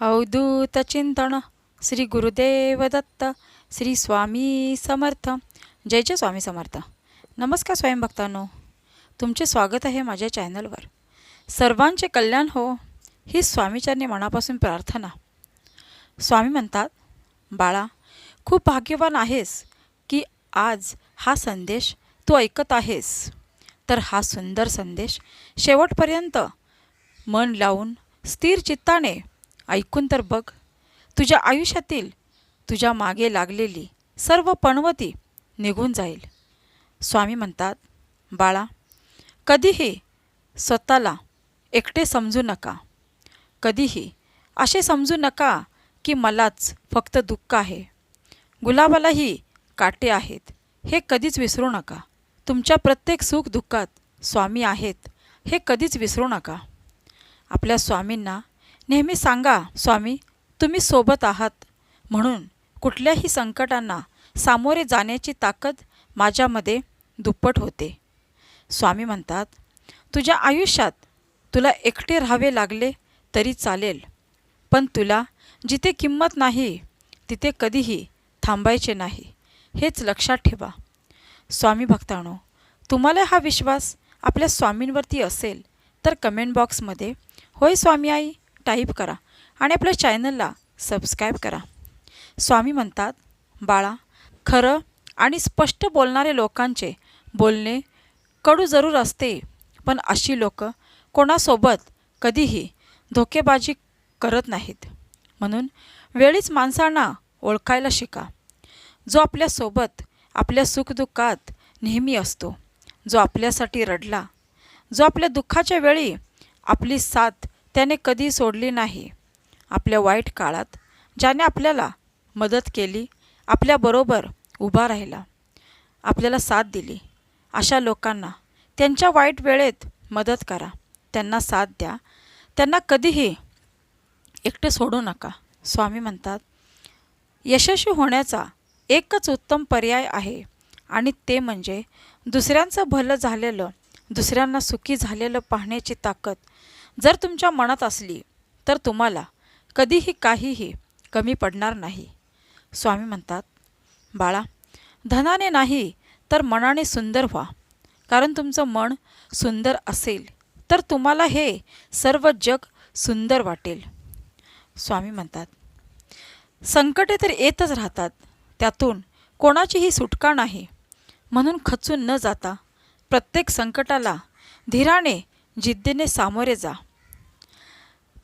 अवधूत चिंतन श्री गुरुदेव दत्त श्री स्वामी समर्थ जय जय स्वामी समर्थ नमस्कार स्वयंभक्तांनो तुमचे स्वागत आहे माझ्या चॅनलवर सर्वांचे कल्याण हो ही स्वामीचरणी मनापासून प्रार्थना स्वामी म्हणतात बाळा खूप भाग्यवान आहेस की आज हा संदेश तू ऐकत आहेस तर हा सुंदर संदेश शेवटपर्यंत मन लावून स्थिर चित्ताने ऐकून तर बघ. तुझ्या आयुष्यातील तुझ्या मागे लागलेली सर्व पणवती निघून जाईल. स्वामी म्हणतात बाळा कधीही स्वतःला एकटे समजू नका. कधीही असे समजू नका की मलाच फक्त दुःख आहे. गुलाबालाही काटे आहेत. हे कधीच विसरू नका. तुमच्या प्रत्येक सुख दुःखात स्वामी आहेत. हे कधीच विसरू नका. आपल्या स्वामींना नेहमी सांगा स्वामी तुम्ही सोबत आहात. म्हणून कुठल्याही संकटांना सामोरे जाण्याची ताकद माझ्यामध्ये दुप्पट होते. स्वामी म्हणतात तुझ्या आयुष्यात तुला एकटे राहावे लागले तरी चालेल. पण तुला जिथे किंमत नाही तिथे कधीही थांबायचे नाही. हेच लक्षात ठेवा. स्वामी भक्तांनो तुम्हाला हा विश्वास आपल्या स्वामींवरती असेल तर कमेंट बॉक्समध्ये होय स्वामी आई टाईप करा आणि आपल्या चॅनलला सबस्क्राईब करा. स्वामी म्हणतात बाळा खरं आणि स्पष्ट बोलणारे लोकांचे बोलणे कडू जरूर असते पण अशी लोक कोणासोबत कधीही धोकेबाजी करत नाहीत. म्हणून वेळीच माणसांना ओळखायला शिका. जो आपल्यासोबत आपल्या सुखदुःखात नेहमी असतो जो आपल्यासाठी रडला जो आपल्या दुःखाच्या वेळी आपली साथ त्याने कधी सोडली नाही. आपल्या वाईट काळात ज्याने आपल्याला मदत केली आपल्याबरोबर उभा राहिला आपल्याला साथ दिली अशा लोकांना त्यांच्या वाईट वेळेत मदत करा. त्यांना साथ द्या. त्यांना कधीही एकटे सोडू नका स्वामी म्हणतात. यशस्वी होण्याचा एकच उत्तम पर्याय आहे आणि ते म्हणजे दुसऱ्यांचं भलं झालेलं दुसऱ्यांना सुखी झालेलं पाहण्याची ताकद जर तुमच्या मनात असली तर तुम्हाला कधीही काहीही कमी पडणार नाही. स्वामी म्हणतात बाळा धनाने नाही तर मनाने सुंदर व्हा. कारण तुमचं मन सुंदर असेल तर तुम्हाला हे सर्व जग सुंदर वाटेल. स्वामी म्हणतात संकटे तर येतच राहतात. त्यातून कोणाचीही सुटका नाही. म्हणून खचून न जाता प्रत्येक संकटाला धीराने जिद्दीने सामोरे जा.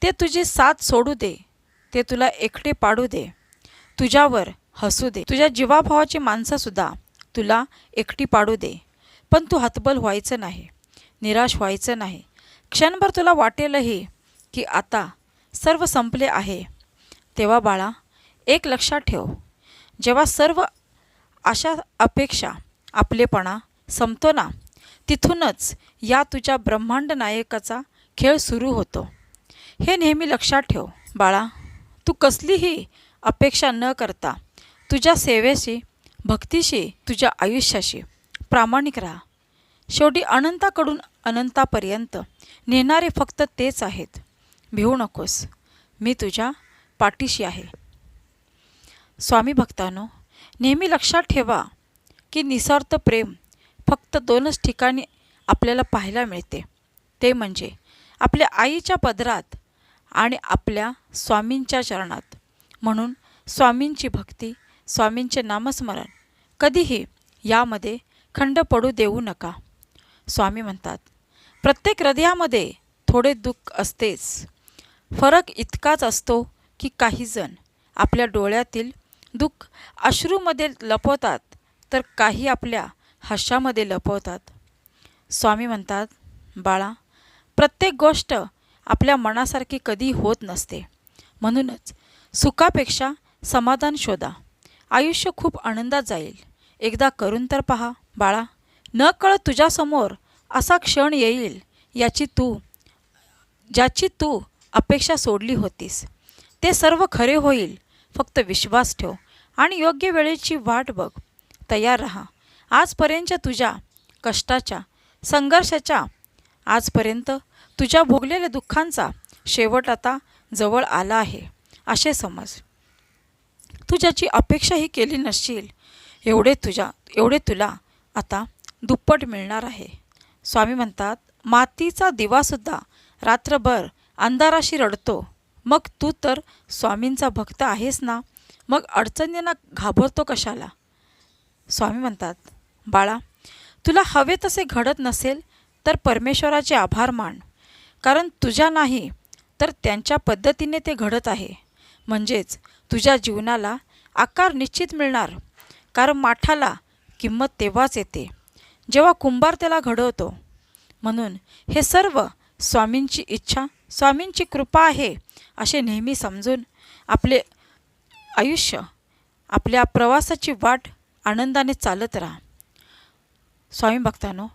ते तुझी साथ सोडू दे. ते तुला एकटे पाडू दे. तुझ्यावर हसू दे. तुझ्या जीवाभावाची माणसंसुद्धा तुला एकटी पाडू दे. पण तू हतबल व्हायचं नाही. निराश व्हायचं नाही. क्षणभर तुला वाटेलही की आता सर्व संपले आहे. तेव्हा बाळा एक लक्षात ठेव. जेव्हा सर्व अशा अपेक्षा आपलेपणा संपतो ना तिथूनच या तुझ्या ब्रह्मांड नायकाचा खेळ सुरू होतो. हे नेहमी लक्षात ठेव बाळा. तू कसलीही अपेक्षा न करता तुझ्या सेवेशी भक्तीशी तुझ्या आयुष्याशी प्रामाणिक राहा. शेवटी अनंताकडून अनंतापर्यंत नेणारे फक्त तेच आहेत. भिवू नकोस. मी तुझ्या पाठीशी आहे. स्वामी भक्तांनो नेहमी लक्षात ठेवा की निस्वार्थ प्रेम फक्त दोनच ठिकाणी आपल्याला पाहायला मिळते. ते म्हणजे आपल्या आईच्या पदरात आणि आपल्या स्वामींच्या चरणात. म्हणून स्वामींची भक्ती स्वामींचे नामस्मरण कधीही यामध्ये खंड पडू देऊ नका. स्वामी म्हणतात प्रत्येक हृदयामध्ये थोडे दुःख असतेच. फरक इतकाच असतो की काहीजण आपल्या डोळ्यातील दुःख अश्रूमध्ये लपवतात तर काही आपल्या हशामध्ये लपवतात. स्वामी म्हणतात बाळा प्रत्येक गोष्ट आपल्या मनासारखी कधी होत नसते. म्हणूनच सुखापेक्षा समाधान शोधा. आयुष्य खूप आनंदात जाईल. एकदा करून तर पहा बाळा. न कळत तुझ्यासमोर असा क्षण येईल याची तू ज्याची तू अपेक्षा सोडली होतीस. ते सर्व खरे होईल. फक्त विश्वास ठेव आणि योग्य वेळेची वाट बघ. तयार राहा. आजपर्यंतच्या तुझ्या कष्टाच्या संघर्षाच्या आजपर्यंत तुझ्या भोगलेल्या दुःखांचा शेवट आता जवळ आला आहे. असे समज. तू ज्याची अपेक्षाही केली नसशील एवढे तुझ्या एवढे तुला आता दुप्पट मिळणार आहे. स्वामी म्हणतात मातीचा दिवासुद्धा रात्रभर अंधाराशी रडतो. मग तू तर स्वामींचा भक्त आहेस ना? मग अडचणींना घाबरतो कशाला? स्वामी म्हणतात बाळा तुला हवे तसे घडत नसेल तर परमेश्वराचे आभार मान. कारण तुझ्या नाही तर त्यांच्या पद्धतीने ते घडत आहे. म्हणजेच तुझ्या जीवनाला आकार निश्चित मिळणार कारण माठाला किंमत तेव्हाच येते जेव्हा कुंभार त्याला घडवतो. म्हणून हे सर्व स्वामींची इच्छा स्वामींची कृपा आहे असे नेहमी समजून आपले आयुष्य आपल्या प्रवासाची वाट आनंदाने चालत राहा. स्वामी भक्तांनो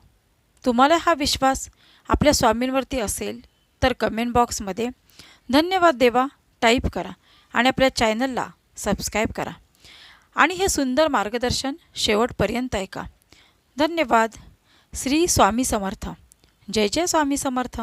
तुम्हाला हा विश्वास आपल्या स्वामींवरती असेल तर कमेंट बॉक्समध्ये धन्यवाद देवा टाईप करा आणि आपल्या चॅनलला सबस्क्राईब करा. आणि हे सुंदर मार्गदर्शन शेवटपर्यंत ऐका. धन्यवाद. श्री स्वामी समर्थ. जय जय स्वामी समर्थ.